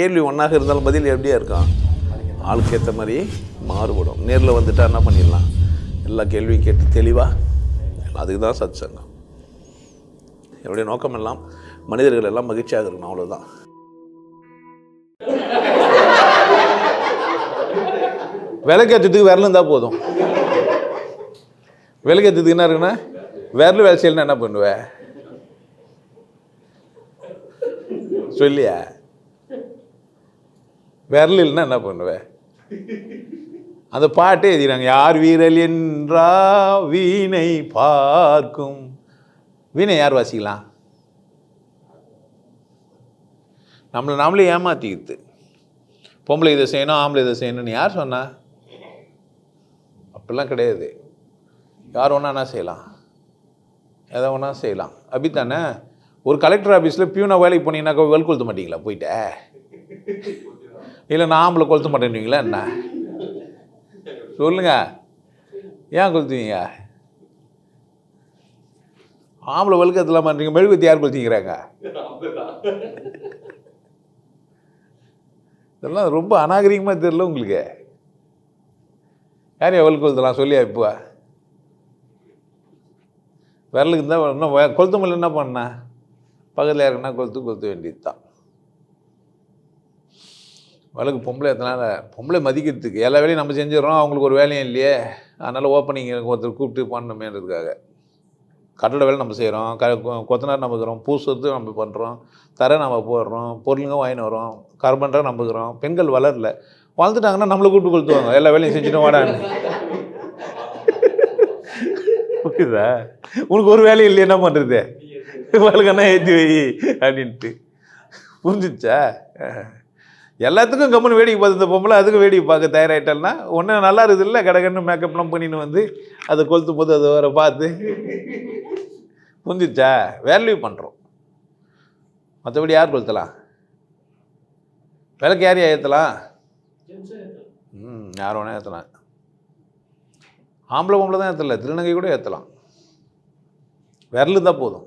கேள்வி ஒன்றாக இருந்தாலும் பதில் எப்படியா இருக்கும்? ஆளுக்கு ஏற்ற மாதிரி மாறுபடும். நேரில் வந்துட்டால் என்ன பண்ணிடலாம்? எல்லா கேள்வியும் கேட்டு தெளிவாக அதுக்கு தான் சத் சங்கம் என்னுடைய நோக்கம் எல்லாம் மனிதர்கள் எல்லாம் மகிழ்ச்சியாக இருக்கணும் அவ்வளோதான் விளக்கேற்றத்துக்கு விரலும் இருந்தால் போதும். விளக்கேற்றத்துக்கு என்ன இருக்குன்னா விரல் வேலை செய்யலன்னா என்ன பண்ணுவ? சொல்லியா? விரலில்னா என்ன பண்ணுவ? அந்த பாட்டே எழுதிறாங்க யார் வீரல் என்றா வீணை பார்க்கும். வீணை யார் வாசிக்கலாம்? நம்மளை நாமளே ஏமாத்திக்கிது பொம்பளை இதை செய்யணும் ஆம்பளை இதை செய்யணும்னு யார் சொன்னா? அப்படிலாம் கிடையாது. யார் ஒன்றா என்ன செய்யலாம்? எதை ஒன்றா செய்யலாம். அப்படித்தானே? ஒரு கலெக்டர் ஆஃபீஸில் பியூனா வேலைக்கு போனீங்கன்னாக்கா வெல் கொளுத்த மாட்டீங்களா? போயிட்டே. இல்லை நான் ஆம்பளை கொளுத்த மாட்டேன்னுவீங்களா என்ன? சொல்லுங்க. ஏன் கொளுத்துவீங்க ஆம்பளை வெளுக்கத்தில் பண்ணுறீங்க மெழுகுத்தி யார் கொளுத்திக்கிறாங்க? இதெல்லாம் ரொம்ப அநாகரிகமாக தெரியல உங்களுக்கு. யார் எவ்வளோ கொளுத்தலாம்? சொல்லியா இப்போ? விரலுக்கு இருந்தால் இன்னும் கொளுத்த முடியல என்ன பண்ண? பக்கத்தில் யாருக்குன்னா கொளுத்து கொளுத்த வேண்டியது தான் வழக்கு பொம்பளை எத்தனால? பொம்பளை மதிக்கிறதுக்கு எல்லா வேலையும் நம்ம செஞ்சிடறோம் அவங்களுக்கு ஒரு வேலையும் இல்லையே. அதனால் ஓப்பனிங் ஒருத்தர் கூப்பிட்டு பண்ணணுமேன்றதுக்காக. கட்டட வேலை நம்ம செய்கிறோம் க கொ- கொத்தனார் நம்ம இருக்கிறோம் பூசுறது நம்ம பண்ணுறோம் தர நம்ம போடுறோம் பொருளுங்க வாங்கின்னு வரோம் கார்பன்டர் நம்புகிறோம் பெண்கள் வளரல. வளர்ந்துட்டாங்கன்னா நம்மளை கூப்பிட்டு கொளுத்துவாங்க. எல்லா வேலையும் செஞ்சுட்டு வாடான்னு புரியுதா? உனக்கு ஒரு வேலையும் இல்லையே என்ன பண்ணுறது வழக்கன்னா ஏற்றி வை அப்படின்ட்டு. புரிஞ்சிச்சா? எல்லாத்துக்கும் கம்முன்னு வேடிக்கை பார்த்து இந்த பொம்பளை அதுக்கும் வேடிக்கை பார்க்க தயாராகிட்டேன்னா ஒன்றும் நல்லா இருக்குது இல்லை கடகன்னு மேக்கப்லாம் பண்ணின்னு வந்து அதை கொளுத்தும் போது அதை வேறு பார்த்து. புரிஞ்சிச்சா? வேல்யூ பண்ணுறோம் மற்றபடி யார் கொளுத்தலாம்? விளக்கு யார் ஏற்றலாம் ம் யார் வேணால் ஏற்றலாம் ஆம்பளை பொம்பளை தான் ஏற்றல திருநங்கை கூட ஏற்றலாம் விரலு தான் போதும்.